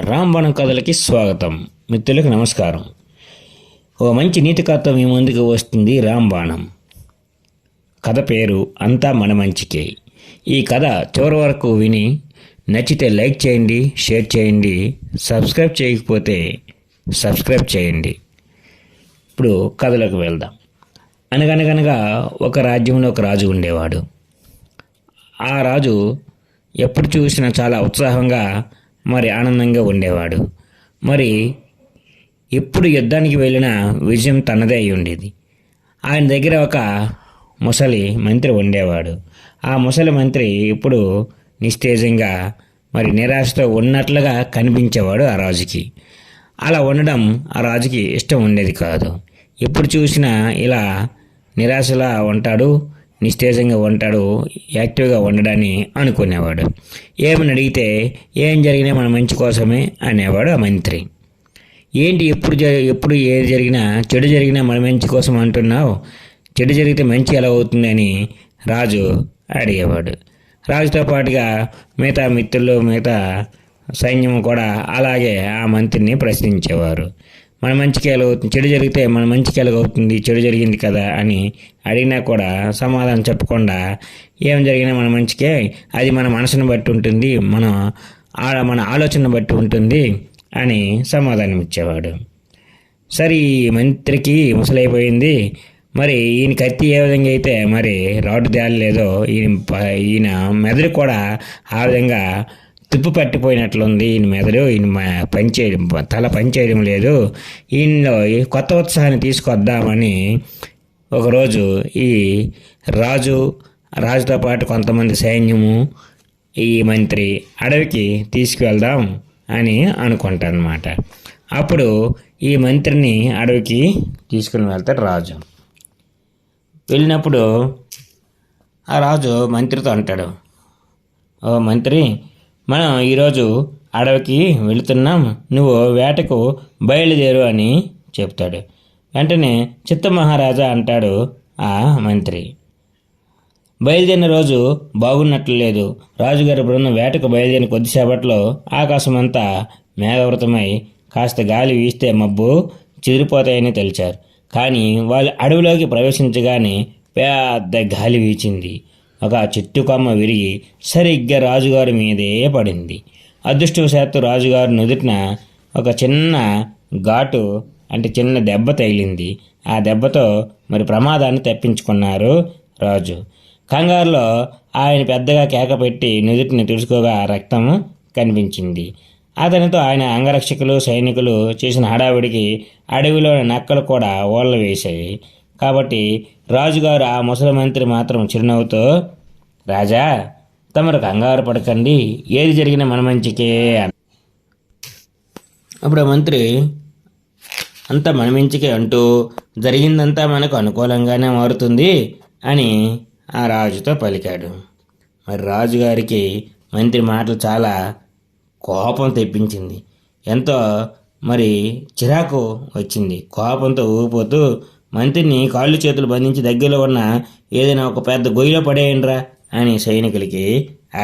రాంబణం కథలకి స్వాగతం. మిత్రులకు నమస్కారం. ఓ మంచి నీతి కథ మీ ముందుకు వస్తుంది రాంబాణం. కథ పేరు అంతా మన మంచికే. ఈ కథ చివరి వరకు విని నచ్చితే లైక్ చేయండి షేర్ చేయండి సబ్స్క్రైబ్ చేయకపోతే సబ్స్క్రైబ్ చేయండి. ఇప్పుడు కథలకు వెళ్దాం. అనగనగనగా ఒక రాజ్యంలో ఒక రాజు ఉండేవాడు. ఆ రాజు ఎప్పుడు చూసినా చాలా ఉత్సాహంగా మరి ఆనందంగా ఉండేవాడు. మరి ఎప్పుడు యుద్ధానికి వెళ్ళినా విజయం తనదే అయి ఉండేది. ఆయన దగ్గర ఒక ముసలి మంత్రి ఉండేవాడు. ఆ ముసలి మంత్రి ఇప్పుడు నిస్తేజంగా మరి నిరాశతో ఉన్నట్లుగా కనిపించేవాడు ఆ రాజుకి. అలా ఉండడం ఆ రాజుకి ఇష్టం ఉండేది కాదు. ఎప్పుడు చూసినా ఇలా నిరాశలా ఉంటాడు నిస్తేజంగా ఉంటాడు యాక్టివ్గా ఉండడాన్ని అనుకునేవాడు. ఏమని అడిగితే ఏం జరిగినా మన మంచి కోసమే అనేవాడు ఆ మంత్రి. ఏంటి ఎప్పుడు ఎప్పుడు ఏది జరిగినా చెడు జరిగినా మన మంచి కోసం అంటున్నావు? చెడు జరిగితే మంచి ఎలా అవుతుందని రాజు అడిగేవాడు. రాజుతో పాటుగా మిగతా మిత్రులు మిగతా సైన్యం కూడా అలాగే ఆ మంత్రిని ప్రశ్నించేవారు. మన మంచికి ఎలాగవుతుంది చెడు జరిగితే మన మంచికి ఎలాగవుతుంది చెడు జరిగింది కదా అని అడిగినా కూడా సమాధానం చెప్పకుండా ఏం జరిగినా మన మంచికే. అది మన మనసును బట్టి ఉంటుంది మన ఆ- మన ఆలోచన బట్టి ఉంటుంది అని సమాధానం ఇచ్చేవాడు. సరే ఈ మంత్రికి ముసలైపోయింది. మరి ఈయన కత్తి ఏ విధంగా అయితే మరి రాటు తేలలేదో ఈయన ఈయన మెదడు కూడా ఆ విధంగా తుప్పు పట్టిపోయినట్లుంది. ఈయన మెదడు ఈయన పనిచేయడం తల పనిచేయడం లేదు. ఈయనలో ఈ కొత్త ఉత్సాహాన్ని తీసుకొద్దామని ఒకరోజు ఈ రాజు రాజుతో పాటు కొంతమంది సైన్యము ఈ మంత్రి అడవికి తీసుకువెళ్దాం అని అనుకుంటానమాట. అప్పుడు ఈ మంత్రిని అడవికి తీసుకుని వెళ్తాడు రాజు. వెళ్ళినప్పుడు ఆ రాజు మంత్రితో అంటాడు ఓ మంత్రి మనం ఈరోజు అడవికి వెళుతున్నాం. నువ్వు వేటకు బయలుదేరు అని చెప్తాడు. వెంటనే చిత్త మహారాజా అంటాడు ఆ మంత్రి. బయలుదేరిన రోజు బాగున్నట్లు లేదు. రాజుగారి బృందం వేటకు బయలుదేరిన కొద్దిసేపట్లో ఆకాశం అంతా మేఘవృతమై కాస్త గాలి వీస్తే మబ్బు చిదిరిపోతాయని తెలిచారు. కానీ వాళ్ళు అడవిలోకి ప్రవేశించగానే పెద్ద గాలి వీచింది. ఒక చెట్టు కొమ్మ విరిగి సరిగ్గా రాజుగారి మీదే పడింది. అదృష్టవశాత్తు రాజుగారి నుదుటిన ఒక చిన్న ఘాటు అంటే చిన్న దెబ్బ తగిలింది. ఆ దెబ్బతో మరి ప్రమాదాన్ని తప్పించుకున్నారు రాజు. కంగారులో ఆయన పెద్దగా కేక పెట్టి నుదుటిని తుడుచుకోగా రక్తం కనిపించింది. అతనితో ఆయన అంగరక్షకులు సైనికులు చేసిన హడావిడికి అడవిలోని నక్కలు కూడా ఓళ్ళ వేశాయి. కాబట్టి రాజుగారు ఆ ముసలి మంత్రి మాత్రం చిరునవ్వుతో రాజా తమరు కంగారు పడకండి. ఏది జరిగినా మన మంచికే అప్పుడు ఆ మంత్రి అంతా మన మంచికే అంటూ జరిగిందంతా మనకు అనుకూలంగానే మారుతుంది అని ఆ రాజుతో పలికాడు. మరి రాజుగారికి మంత్రి మాటలు చాలా కోపం తెప్పించింది. ఎంతో మరి చిరాకు వచ్చింది. కోపంతో ఊగిపోతూ మంత్రిని కాళ్ళు చేతులు బంధించి దగ్గరలో ఉన్న ఏదైనా ఒక పెద్ద గొయ్యిలో పడేయండిరా అని సైనికులకి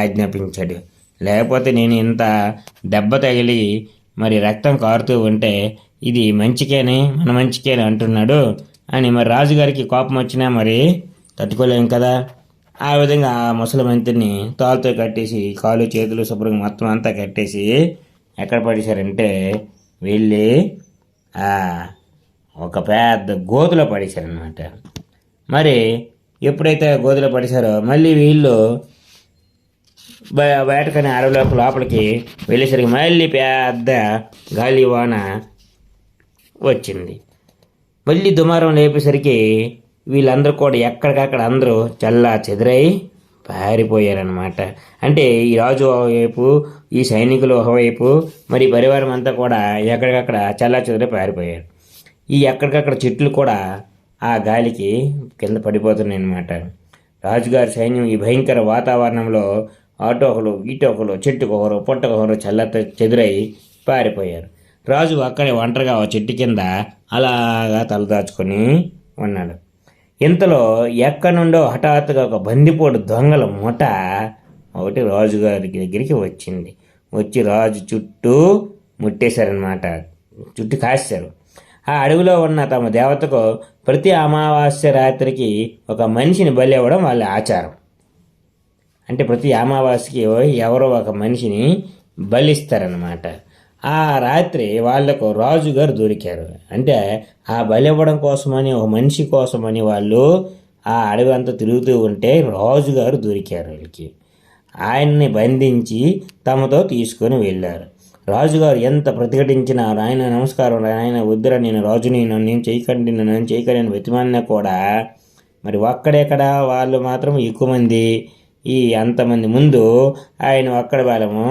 ఆజ్ఞాపించాడు. లేకపోతే నేను ఇంత దెబ్బ తగిలి మరి రక్తం కారుతూ ఉంటే ఇది మంచికేనే మన మంచికేనే అంటున్నాడు అని మరి రాజుగారికి కోపం వచ్చినా మరి తట్టుకోలేం కదా? ఆ విధంగా ఆ ముసలి మంత్రిని తాళ్ళతో కట్టేసి కాలు చేతులు శుభ్రంగా మొత్తం అంతా కట్టేసి ఎక్కడ పడేశారంటే వెళ్ళి ఆ, ఒక పెద్ద గోతులో పడేశారనమాట మరి ఎప్పుడైతే గోతులో పడేశారో మళ్ళీ వీళ్ళు బయ- బయటకని అడవిలోకి లోపలికి వెళ్ళేసరికి మళ్ళీ పెద్ద గాలి వాన వచ్చింది. మళ్ళీ దుమారం లేపేసరికి వీళ్ళందరూ కూడా ఎక్కడికక్కడ అందరూ చల్లా చెదిరై పారిపోయారనమాట అంటే ఈ రాజు ఒకవైపు ఈ సైనికులు ఒకవైపు మరి పరివారం అంతా కూడా ఎక్కడికక్కడ చల్లా చెదిరై పారిపోయారు. ఈ ఎక్కడికక్కడ చెట్లు కూడా ఆ గాలికి కింద పడిపోతున్నాయి అన్నమాట రాజుగారి సైన్యం ఈ భయంకర వాతావరణంలో ఆటోకలు ఈటోకలు చెట్టుకొకరు పుట్టకొకరు చల్ల చెదురై పారిపోయారు. రాజు అక్కడే ఒంటరిగా ఆ చెట్టు కింద అలాగా తలదాచుకొని ఉన్నాడు. ఇంతలో ఎక్కడి నుండో హఠాత్తుగా ఒక బందిపోటు దొంగల ముఠ ఒకటి రాజుగారి దగ్గరికి వచ్చింది. వచ్చి రాజు చుట్టూ ముట్టేశారనమాట చుట్టూ కాశారు. ఆ అడవిలో ఉన్న తమ దేవతకు ప్రతి అమావాస్య రాత్రికి ఒక మనిషిని బలి ఇవ్వడం వాళ్ళ ఆచారం. అంటే ప్రతి అమావాస్యకి ఎవరో ఒక మనిషిని బలిస్తారనమాట ఆ రాత్రి వాళ్ళకు రాజుగారు దొరికారు. అంటే ఆ బలి ఇవ్వడం కోసమని ఒక మనిషి కోసమని వాళ్ళు ఆ అడవి అంతా తిరుగుతూ ఉంటే రాజుగారు దొరికారు వీళ్ళకి. ఆయన్ని బంధించి తమతో తీసుకొని వెళ్ళారు. రాజుగారు ఎంత ప్రతిఘటించినా ఆయన నమస్కారం ఆయన వద్దురా నేను రాజుని నేను నేను చేయకండి నేను చేయకండి అని కూడా మరి ఒక్కడెక్కడ వాళ్ళు మాత్రం ఎక్కువ మంది ఈ అంతమంది ముందు ఆయన ఒక్కడ బలము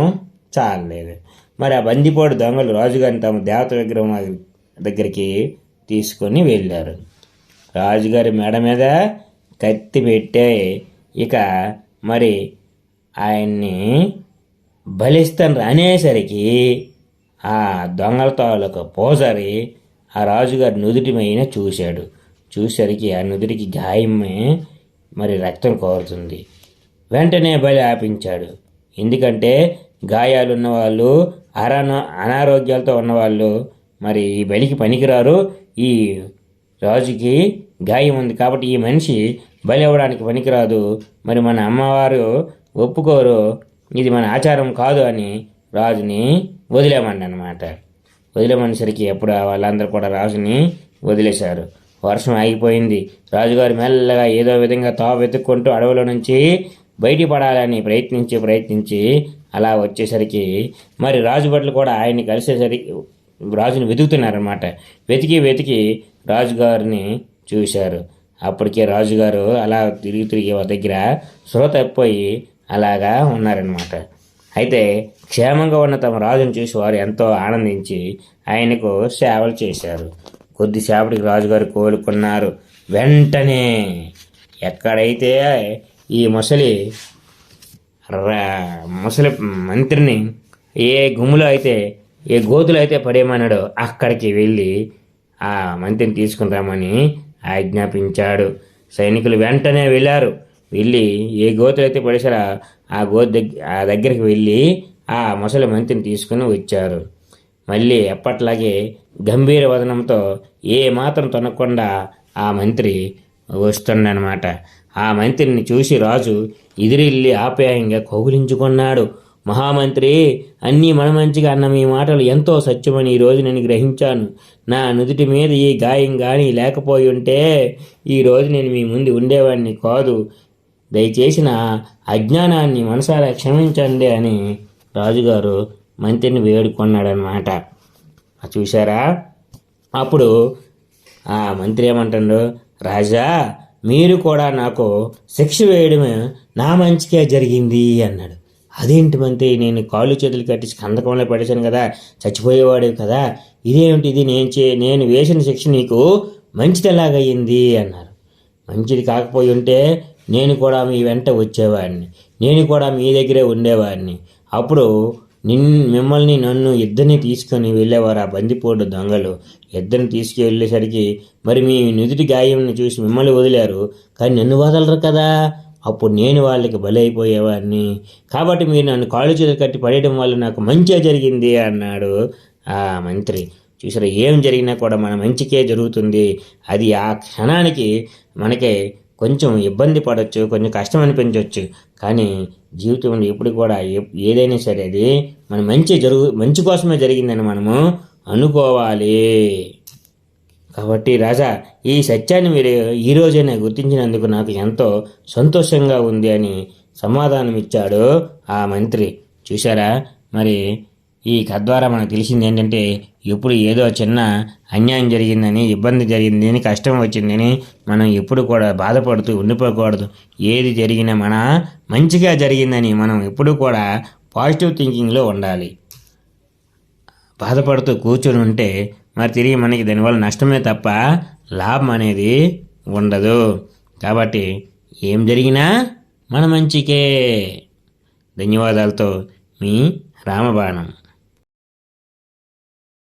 చాలలేదు. మరి ఆ బందిపోడు దొంగలు రాజుగారిని తమ దేవత విగ్రహం దగ్గరికి తీసుకొని వెళ్ళారు. రాజుగారి మెడ మీద కత్తి పెట్టే ఇక మరి ఆయన్ని బలిస్తాను రానేసరికి ఆ దొంగల తాలూకు పోజరి ఆ రాజుగారి నుదుటి చూశాడు. చూసరికి ఆ నుదుటికి గాయమే మరి రక్తం కోరుతుంది. వెంటనే బలి ఆపించాడు. ఎందుకంటే గాయాలు ఉన్నవాళ్ళు అరాన అనారోగ్యాలతో ఉన్నవాళ్ళు మరి ఈ బలికి పనికిరారు. ఈ రాజుకి గాయం ఉంది కాబట్టి ఈ మనిషి బలి అవ్వడానికి పనికిరాదు. మరి మన అమ్మవారు ఒప్పుకోరు. ఇది మన ఆచారం కాదు అని రాజుని వదిలేమండి అనమాట వదిలేమనేసరికి ఎప్పుడు వాళ్ళందరూ కూడా రాజుని వదిలేశారు. వర్షం ఆగిపోయింది. రాజుగారు మెల్లగా ఏదో విధంగా తావ వెతుక్కుంటూ అడవిలో నుంచి బయటపడాలని ప్రయత్నించి ప్రయత్నించి అలా వచ్చేసరికి మరి రాజుభట్లు కూడా ఆయన్ని కలిసేసరికి రాజుని వెతుకుతున్నారనమాట వెతికి వెతికి రాజుగారిని చూశారు. అప్పటికే రాజుగారు అలా తిరిగి తిరిగి దగ్గర శ్రోత తప్పిపోయి అలాగా ఉన్నారనమాట అయితే క్షేమంగా ఉన్న తమ రాజును చూసి వారు ఎంతో ఆనందించి ఆయనకు సేవలు చేశారు. కొద్దిసేపటికి రాజుగారు కోలుకున్నారు. వెంటనే ఎక్కడైతే ఈ ముసలి ముసలి మంత్రిని ఏ గుమ్ములో అయితే ఏ గోతులు అయితే పడేయమన్నాడో అక్కడికి వెళ్ళి ఆ మంత్రిని తీసుకుని రమ్మని ఆజ్ఞాపించాడు. సైనికులు వెంటనే వెళ్ళారు. వెళ్ళి ఏ గోతులు అయితే పడేశారో ఆ గోతు దగ్గర ఆ దగ్గరికి వెళ్ళి ఆ ముసలి మంత్రిని తీసుకుని వచ్చారు. మళ్ళీ ఎప్పట్లాగే గంభీర వదనంతో ఏ మాత్రం తొనకుండా ఆ మంత్రి వస్తుండనమాట. ఆ మంత్రిని చూసి రాజు ఎదిరిల్లి ఆప్యాయంగా కౌగులించుకున్నాడు. మహామంత్రి అన్నీ మన మంచిగా అన్న మీ మాటలు ఎంతో సత్యమని ఈరోజు నేను గ్రహించాను. నా నుదుటి మీద ఈ గాయం కానీ లేకపోయి ఉంటే ఈరోజు నేను మీ ముందు ఉండేవాడిని కాదు. దయచేసిన అజ్ఞానాన్ని మనసారా క్షమించండి అని రాజుగారు మంత్రిని వేడుకున్నాడనమాట చూశారా? అప్పుడు ఆ మంత్రి ఏమంటాడు? రాజా మీరు కూడా నాకు శిక్ష వేయడమే నా మంచికే జరిగింది అన్నాడు. అదేంటి మంత్రి నేను కాళ్ళు చేతులు కట్టి కందకంలో పడేశాను కదా చచ్చిపోయేవాడు కదా ఇదేమిటి ఇది నేను చే నేను వేసిన శిక్ష నీకు మంచిది ఎలాగయ్యింది అన్నారు. మంచిది కాకపోయి ఉంటే నేను కూడా మీ వెంట వచ్చేవాడిని. నేను కూడా మీ దగ్గరే ఉండేవాడిని. అప్పుడు నిన్ మిమ్మల్ని నన్ను ఇద్దరిని తీసుకొని వెళ్ళేవారు ఆ బందిపోటు దొంగలు. ఇద్దరిని తీసుకువెళ్ళేసరికి మరి మీ నుదుటి గాయంని చూసి మిమ్మల్ని వదిలారు. కానీ నన్ను వదలరు కదా. అప్పుడు నేను వాళ్ళకి బలైపోయేవాడిని. కాబట్టి మీరు నన్ను కాళ్ళు చేతులు కట్టి పడేయడం వల్ల నాకు మంచిగా జరిగింది అన్నాడు ఆ మంత్రి. చూసారా ఏం జరిగినా కూడా మన మంచికే జరుగుతుంది. అది ఆ క్షణానికి మనకి కొంచెం ఇబ్బంది పడవచ్చు కొంచెం కష్టం అనిపించవచ్చు కానీ జీవితంలో ఎప్పుడు కూడా ఏదైనా సరే అది మన మంచి జరుగు మంచి కోసమే జరిగిందని మనము అనుకోవాలి. కాబట్టి రాజా ఈ సత్యాన్ని మీరు ఈ గుర్తించినందుకు నాకు ఎంతో సంతోషంగా ఉంది అని సమాధానం ఇచ్చాడు ఆ మంత్రి. చూసారా మరి ఈ కథ ద్వారా మనకు తెలిసింది ఏంటంటే ఎప్పుడు ఏదో చిన్న అన్యాయం జరిగిందని ఇబ్బంది జరిగిందని కష్టం వచ్చిందని మనం ఎప్పుడు కూడా బాధపడుతూ ఉండిపోకూడదు. ఏది జరిగినా మన మంచిగా జరిగిందని మనం ఎప్పుడు కూడా పాజిటివ్ థింకింగ్లో ఉండాలి. బాధపడుతూ కూర్చొని ఉంటే మరి తిరిగి మనకి దానివల్ల నష్టమే తప్ప లాభం అనేది ఉండదు. కాబట్టి ఏం జరిగినా మన మంచికే. ధన్యవాదాలతో మీ రామబాణం.